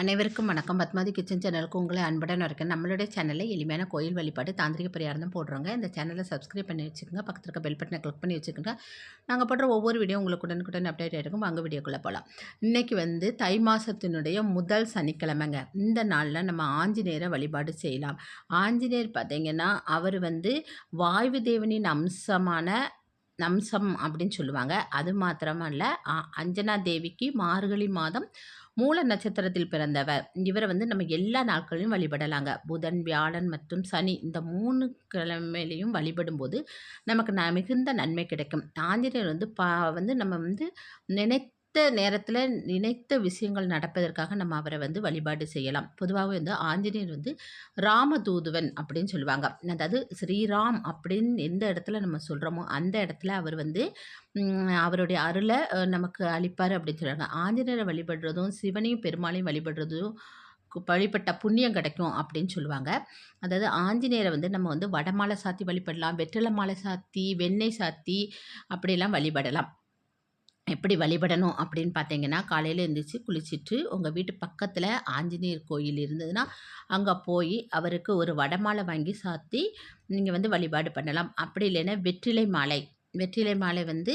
அனைவருக்கும் வணக்கம். பத்மாதி கிச்சன் சேனலுக்கு உங்களை அன்புடன் இருக்கேன் நம்மளுடைய சேனலில் எளிமையான கோயில் வழிபாடு தாந்திரிக பரிகாரம் போடுறோங்க இந்த சேனலை சப்ஸ்கிரைப் பண்ணி வச்சுக்கோங்க. பக்கத்தில் இருக்க பெல் பட்டனை கிளிக் பண்ணி வச்சுக்கோங்க. நாங்கள் போடுற ஒவ்வொரு வீடியோ உங்களுக்கு உடனுக்குடன் அப்டேட் ஆகிருக்கும் வாங்க வீடியோக்குள்ளே போகலாம் இன்றைக்கி வந்து தை மாதத்தினுடைய முதல் சனிக்கிழமைங்க. இந்த நாளில் நம்ம ஆஞ்சநேயரை வழிபாடு செய்யலாம். ஆஞ்சநேயர் பார்த்திங்கன்னா அவர் வந்து வாயு தேவனின் அம்சமான நம்சம் அப்படின்னு சொல்லுவாங்க. அது மாத்திரமல்ல அஞ்சனா தேவிக்கு மார்கழி மாதம் மூல நட்சத்திரத்தில் பிறந்தவர். இவரை வந்து நம்ம எல்லா நாட்களையும் வழிபடலாங்க. புதன் வியாழன் மற்றும் சனி இந்த மூணு கிழமையிலையும் வழிபடும் போது நமக்கு ந மிகுந்த நன்மை கிடைக்கும். ஆஞ்சநேயர் வந்து பா வந்து நம்ம வந்து நினை நினைத்த நேரத்தில் நினைத்த விஷயங்கள் நடப்பதற்காக நம்ம அவரை வந்து வழிபாடு செய்யலாம். பொதுவாகவே வந்து ஆஞ்சநேயர் வந்து ராமதூதுவன் அப்படின்னு சொல்லுவாங்க. அதாவது ஸ்ரீராம் அப்படின்னு எந்த இடத்துல நம்ம சொல்கிறோமோ அந்த இடத்துல அவர் வந்து அவருடைய அருளை நமக்கு அளிப்பார் அப்படின்னு சொல்கிறாங்க ஆஞ்சநேயரை வழிபடுறதும் சிவனையும் பெருமாளையும் வழிபடுறதும் வழிபட்ட புண்ணியம் கிடைக்கும் அப்படின்னு சொல்லுவாங்க. அதாவது ஆஞ்சநேயரை வந்து நம்ம வந்து வடமாலை சாத்தி வழிபடலாம் வெற்றிலை மாலை சாத்தி வெண்ணெய் சாத்தி அப்படிலாம் வழிபடலாம். எப்படி வழிபடணும் அப்படின்னு பார்த்தீங்கன்னா காலையில் எழுந்திரிச்சு குளிச்சுட்டு உங்கள் வீட்டு பக்கத்தில் ஆஞ்சநேயர் கோயில் இருந்ததுன்னா அங்கே போய் அவருக்கு ஒரு வடமாலை வாங்கி சாத்தி நீங்கள் வந்து வழிபாடு பண்ணலாம். அப்படி இல்லைன்னா வெற்றிலை மாலை. வெற்றிலை மாலை வந்து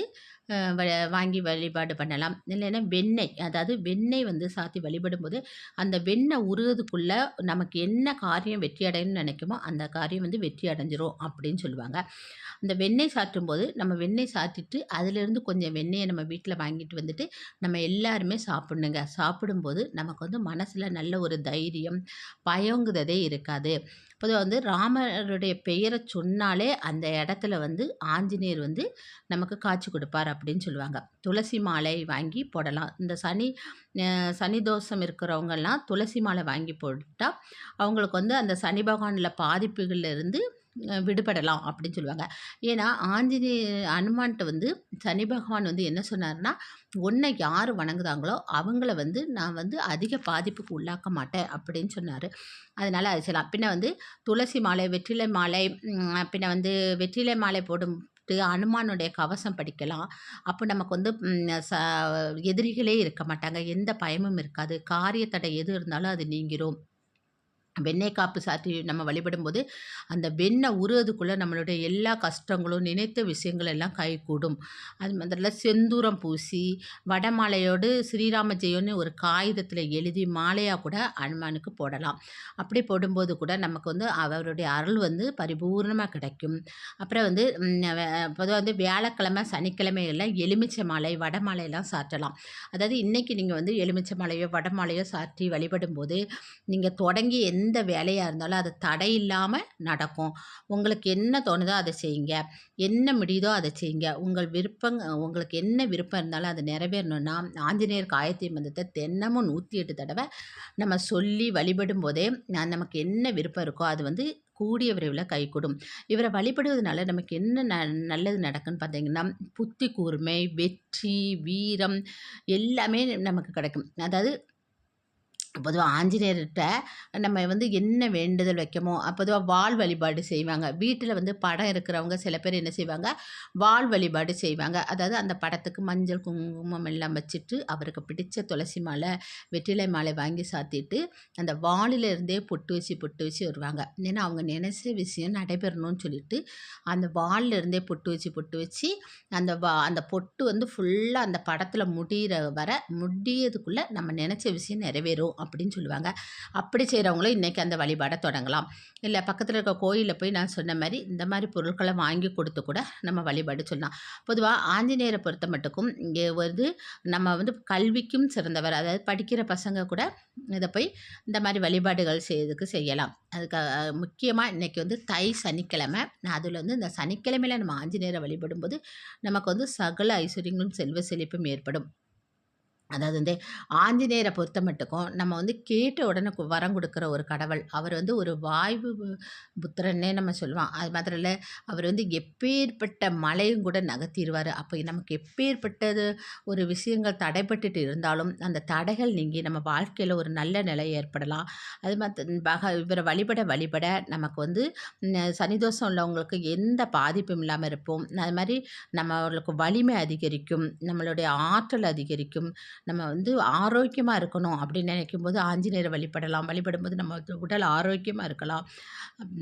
வாங்கி வழிபாடு பண்ணலாம். இல்லைன்னா வெண்ணெய் அதாவது வெண்ணெய் வந்து சாத்தி வழிபடும்போது அந்த வெண்ணெய் உருவதுக்குள்ளே நமக்கு என்ன காரியம் வெற்றி அடையணும்னு நினைக்குமோ அந்த காரியம் வந்து வெற்றி அடைஞ்சிரும் அப்படின்னு சொல்லுவாங்க. அந்த வெண்ணெய் சாற்றும்போது நம்ம வெண்ணெய் சாத்திட்டு அதிலிருந்து கொஞ்சம் வெண்ணெயை நம்ம வீட்டில் வாங்கிட்டு வந்துட்டு நம்ம எல்லாருமே சாப்பிட்ணுங்க. சாப்பிடும்போது நமக்கு வந்து மனசில் நல்ல ஒரு தைரியம் பயங்குததே இருக்காது. பொதுவாக வந்து ராமருடைய பெயரை சொன்னாலே அந்த இடத்துல வந்து ஆஞ்சநேயர் வந்து நமக்கு காட்சி கொடுப்பார் அப்படின்னு சொல்லுவாங்க. துளசி மாலை வாங்கி போடலாம். இந்த சனி சனி தோஷம் இருக்கிறவங்கெல்லாம் துளசி மாலை வாங்கி போட்டால் அவங்களுக்கு வந்து அந்த சனி பகவானில் பாதிப்புகள்லேருந்து விடுபடலாம் அப்படின்னு சொல்லுவாங்க. ஏன்னா ஆஞ்சநேய அனுமான்கிட்ட வந்து சனி பகவான் வந்து என்ன சொன்னார்னா உன்னை யார் வணங்குதாங்களோ அவங்கள வந்து நான் வந்து அதிக பாதிப்புக்கு உள்ளாக்க மாட்டேன் அப்படின்னு சொன்னார். அதனால் அது செய்யலாம். பின்ன வந்து துளசி மாலை வெற்றிலை மாலை பின்ன வந்து வெற்றிலை மாலை போடும் அனுமானுடைய கவசம் படிக்கலாம். அப்போ நமக்கு வந்து ச எதிரிகளே இருக்க மாட்டாங்க. எந்த பயமும் இருக்காது. காரிய தடை எது இருந்தாலும் அது நீங்கிரும். வெண்ணெய் காப்பு சாத்தி நம்ம வழிபடும்போது அந்த வெண்ணெய் உருவதுக்குள்ளே நம்மளுடைய எல்லா கஷ்டங்களும் நினைத்த விஷயங்கள் எல்லாம் கைகூடும். அது மாதிரில செந்தூரம் பூசி வடமாலையோடு ஸ்ரீராம ஜெயம்னு ஒரு காகிதத்தில் எழுதி மாலையாக கூட அனுமானுக்கு போடலாம். அப்படி போடும்போது கூட நமக்கு வந்து அவருடைய அருள் வந்து பரிபூர்ணமாக கிடைக்கும். அப்புறம் வந்து பொதுவாக வந்து வியாழக்கிழமை சனிக்கிழமையெல்லாம் எலுமிச்சை மாலை வடமாலையெல்லாம் சாற்றலாம். அதாவது இன்றைக்கி நீங்கள் வந்து எலுமிச்சை மாலையோ வடமாலையோ சாற்றி வழிபடும்போது நீங்கள் தொடங்கி எந்த எந்த வேலையாக இருந்தாலும் அது தடை இல்லாமல் நடக்கும். உங்களுக்கு என்ன தோணுதோ அதை செய்யுங்க. என்ன முடியுதோ அதை செய்யுங்க. உங்கள் விருப்பங்க உங்களுக்கு என்ன விருப்பம் இருந்தாலும் அது நிறைவேறணும்னா ஆஞ்சநேயர் காயத்ரி மந்தத்தை தினமும் நூற்றி எட்டு தடவை நம்ம சொல்லி வழிபடும் போதே நமக்கு என்ன விருப்பம் இருக்கோ அது வந்து கூடிய விரைவில் கைகூடும் இவரை வழிபடுவதனால நமக்கு என்ன ந நல்லது நடக்குன்னு பார்த்தீங்கன்னா புத்தி கூர்மை வெற்றி வீரம் எல்லாமே நமக்கு கிடைக்கும். அதாவது பொதுவாக ஆஞ்சநேயர்கிட்ட நம்ம வந்து என்ன வேண்டுதல் வைக்கமோ பொதுவாக வால் வழிபாடு செய்வாங்க. வீட்டில் வந்து படம் இருக்கிறவங்க சில பேர் என்ன செய்வாங்க? வால் வழிபாடு செய்வாங்க. அதாவது அந்த படத்துக்கு மஞ்சள் குங்குமம் எல்லாம் வச்சுட்டு அவருக்கு பிடிச்ச துளசி மாலை வெற்றிலை மாலை வாங்கி சாத்திட்டு அந்த வாலிலிருந்தே பொட்டு வச்சு பொட்டு வச்சு வருவாங்க. ஏன்னா அவங்க நினைச்ச விஷயம் நடைபெறணும்னு சொல்லிட்டு அந்த வாலிலிருந்தே பொட்டு வச்சு பொட்டு வச்சு அந்த வா அந்த பொட்டு வந்து ஃபுல்லாக அந்த படத்தில் முடிகிற வர முடியதுக்குள்ளே நம்ம நினச்ச விஷயம் நிறைவேறும். அப்படின்னு சொல்லுவாங்க. அப்படி செய்கிறவங்களும் இன்றைக்கி அந்த வழிபாடை தொடங்கலாம். இல்லை பக்கத்தில் இருக்க கோயிலில் போய் நான் சொன்ன மாதிரி இந்த மாதிரி பொருட்களை வாங்கி கொடுத்து கூட நம்ம வழிபாடு சொல்லலாம். பொதுவாக ஆஞ்சநேயரை பொறுத்த மட்டுக்கும் இங்கே வந்து நம்ம வந்து கல்விக்கும் சிறந்தவர். அதாவது படிக்கிற பசங்க கூட இதை போய் இந்த மாதிரி வழிபாடுகள் செய்யறதுக்கு செய்யலாம். அதுக்கு முக்கியமாக இன்றைக்கி வந்து தை சனிக்கிழமை. அதில் வந்து இந்த சனிக்கிழமையில் நம்ம ஆஞ்சநேயரை வழிபடும்போது நமக்கு வந்து சகல ஐஸ்வர்யங்களும் செல்வ செழிப்பும் ஏற்படும். அதாவது வந்து ஆஞ்சநேயரை பொறுத்த மட்டுக்கும் நம்ம வந்து கேட்ட உடனே வரம் கொடுக்குற ஒரு கடவுள். அவர் வந்து ஒரு வாய்வு புத்திரன்னே நம்ம சொல்லுவோம். அது மாத்திரம் இல்லை அவர் வந்து எப்பேற்பட்ட மலையும் கூட நகர்த்திடுவார் அப்போ நமக்கு எப்பேற்பட்டது ஒரு விஷயங்கள் தடைப்பட்டுட்டு இருந்தாலும் அந்த தடைகள் நீங்கி நம்ம வாழ்க்கையில் ஒரு நல்ல நிலை ஏற்படலாம். அது மாதிரி பக இவரை வழிபட வழிபட நமக்கு வந்து சனிதோஷம் உள்ளவங்களுக்கு எந்த பாதிப்பும் இல்லாமல் இருப்போம். அது மாதிரி நம்மளுக்கு வலிமை அதிகரிக்கும். நம்மளுடைய ஆற்றல் அதிகரிக்கும். நம்ம வந்து ஆரோக்கியமாக இருக்கணும் அப்படின்னு நினைக்கும்போது ஆஞ்சநேயரை வழிபடலாம். வழிபடும்போது நம்ம உடல் ஆரோக்கியமாக இருக்கலாம்.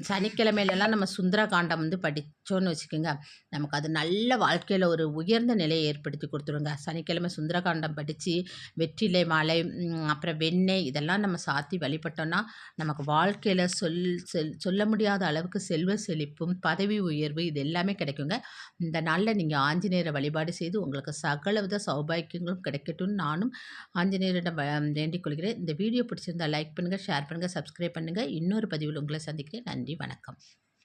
சனிக்கிழமையிலலாம் நம்ம சுந்தரகாண்டம் வந்து படித்தோன்னு வச்சுக்கோங்க. நமக்கு அது நல்ல வாழ்க்கையில் ஒரு உயர்ந்த நிலையை ஏற்படுத்தி கொடுத்துருங்க. சனிக்கிழமை சுந்தரகாண்டம் படித்து வெற்றிலை மாலை அப்புறம் வெண்ணெய் இதெல்லாம் நம்ம சாத்தி வழிபட்டோன்னா நமக்கு வாழ்க்கையில் சொல் செல் சொல்ல முடியாத அளவுக்கு செல்வ செழிப்பும் பதவி உயர்வு இது எல்லாமே கிடைக்குங்க. இந்த நாளில் நீங்கள் ஆஞ்சநேயரை வழிபாடு செய்து உங்களுக்கு சகலவித சௌபாக்கியங்களும் கிடைக்கட்டும்னு நானும் ஆஞ்சநேயரிடம் வேண்டிக் கொள்கிறேன். இந்த வீடியோ பிடிச்சிருந்தால் லைக் பண்ணுங்கள் ஷேர் பண்ணுங்கள் சப்ஸ்கிரைப் பண்ணுங்கள் இன்னொரு பதிவில் உங்களை சந்திக்கிறேன். நன்றி வணக்கம்.